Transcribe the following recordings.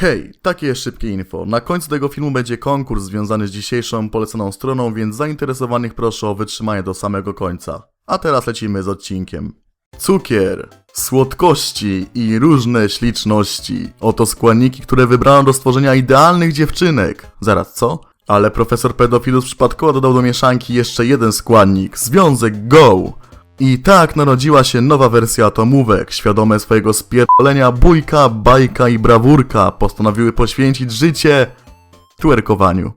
Hej, takie szybkie info. Na końcu tego filmu będzie konkurs związany z dzisiejszą poleconą stroną, więc zainteresowanych proszę o wytrzymanie do samego końca. A teraz lecimy z odcinkiem. Cukier, słodkości i różne śliczności. Oto składniki, które wybrano do stworzenia idealnych dziewczynek. Zaraz, co? Ale profesor pedofilus przypadkowo dodał do mieszanki jeszcze jeden składnik związek GO. I tak narodziła się nowa wersja atomówek. Świadome swojego spierdolenia bójka, bajka i brawurka postanowiły poświęcić życie twerkowaniu.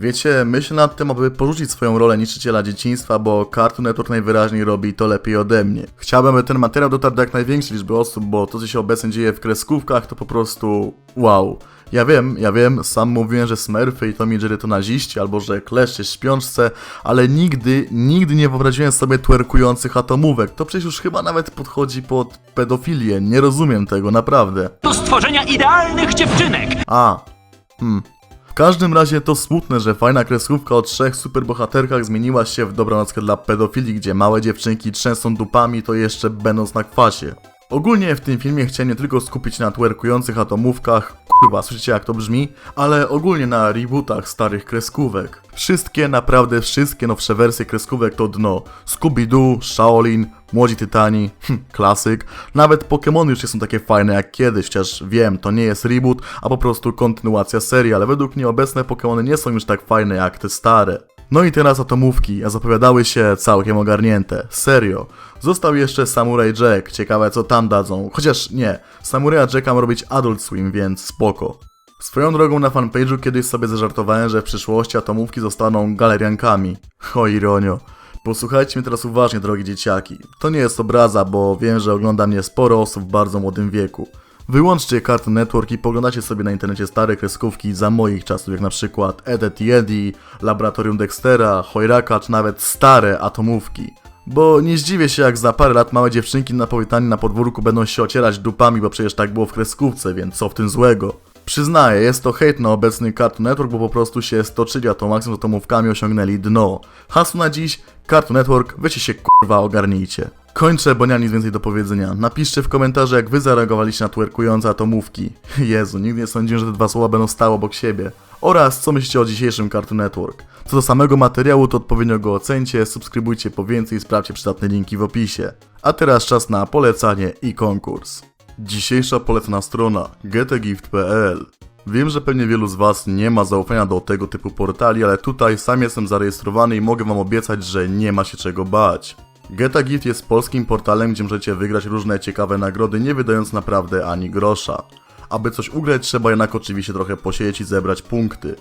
Wiecie, myślę nad tym, aby porzucić swoją rolę niszczyciela dzieciństwa, bo Cartoon Network najwyraźniej robi to lepiej ode mnie. Chciałbym, aby ten materiał dotarł do jak największej liczby osób, bo to, co się obecnie dzieje w kreskówkach, to po prostu wow. Ja wiem, ja wiem, sam mówiłem, że Smurfy i Tommy Jerry to naziści, albo że jest w śpiączce, ale nigdy, nigdy nie wyobraziłem sobie twerkujących atomówek. To przecież już chyba nawet podchodzi pod pedofilię, nie rozumiem tego, naprawdę. do stworzenia idealnych dziewczynek. A. Hmm. W każdym razie to smutne, że fajna kreskówka o trzech superbohaterkach zmieniła się w dobranockę dla pedofili, gdzie małe dziewczynki trzęsą dupami, to jeszcze będąc na kwasie. Ogólnie w tym filmie chciałem nie tylko skupić na twerkujących atomówkach, kurwa, słyszycie jak to brzmi, ale ogólnie na rebootach starych kreskówek. Wszystkie, naprawdę wszystkie nowsze wersje kreskówek to dno. Scooby-Doo, Shaolin, Młodzi Tytani, hm, klasyk. Nawet Pokémony już nie są takie fajne jak kiedyś, chociaż wiem, to nie jest reboot, a po prostu kontynuacja serii, ale według mnie obecne Pokémony nie są już tak fajne jak te stare. No i teraz atomówki, a zapowiadały się całkiem ogarnięte. Serio. Został jeszcze Samurai Jack, ciekawe co tam dadzą. Chociaż nie, Samurai Jacka ma robić Adult Swim, więc spoko. Swoją drogą na fanpage'u kiedyś sobie zażartowałem, że w przyszłości atomówki zostaną galeriankami. O ironio. Posłuchajcie mnie teraz uważnie, drogie dzieciaki. To nie jest obraza, bo wiem, że ogląda mnie sporo osób w bardzo młodym wieku. Wyłączcie Cartoon Network i poglądacie sobie na internecie stare kreskówki za moich czasów, jak na przykład Edet i Eddie, Laboratorium Dextera, Chojraka, czy nawet stare atomówki. Bo nie zdziwię się, jak za parę lat małe dziewczynki napowiedani na podwórku będą się ocierać dupami, bo przecież tak było w kreskówce, więc co w tym złego? Przyznaję, jest to hejt na obecny Cartoon Network, bo po prostu się stoczyli atomakcją z atomówkami osiągnęli dno. Hasło na dziś, Cartoon Network, weźcie się kurwa ogarnijcie. Kończę, bo nie mam nic więcej do powiedzenia. Napiszcie w komentarzu, jak wy zareagowaliście na twerkujące atomówki. Jezu, nigdy nie sądziłem, że te dwa słowa będą stały obok siebie. Oraz co myślicie o dzisiejszym Cartoon Network. Co do samego materiału, to odpowiednio go ocencie, subskrybujcie po więcej i sprawdźcie przydatne linki w opisie. A teraz czas na polecanie i konkurs. Dzisiejsza polecana strona gettegift.pl Wiem, że pewnie wielu z Was nie ma zaufania do tego typu portali, ale tutaj sam jestem zarejestrowany i mogę Wam obiecać, że nie ma się czego bać. GetaGift jest polskim portalem, gdzie możecie wygrać różne ciekawe nagrody, nie wydając naprawdę ani grosza. Aby coś ugrać, trzeba jednak oczywiście trochę posiedzieć i zebrać punkty.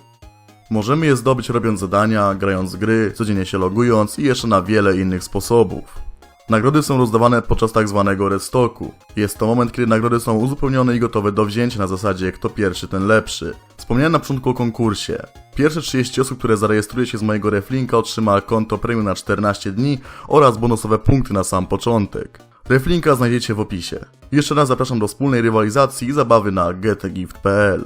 Możemy je zdobyć robiąc zadania, grając gry, codziennie się logując i jeszcze na wiele innych sposobów. Nagrody są rozdawane podczas tak zwanego restocku. Jest to moment, kiedy nagrody są uzupełnione i gotowe do wzięcia na zasadzie kto pierwszy, ten lepszy. Wspomniałem na początku o konkursie. Pierwsze 30 osób, które zarejestruje się z mojego reflinka otrzyma konto premium na 14 dni oraz bonusowe punkty na sam początek. Reflinka znajdziecie w opisie. Jeszcze raz zapraszam do wspólnej rywalizacji i zabawy na gettegift.pl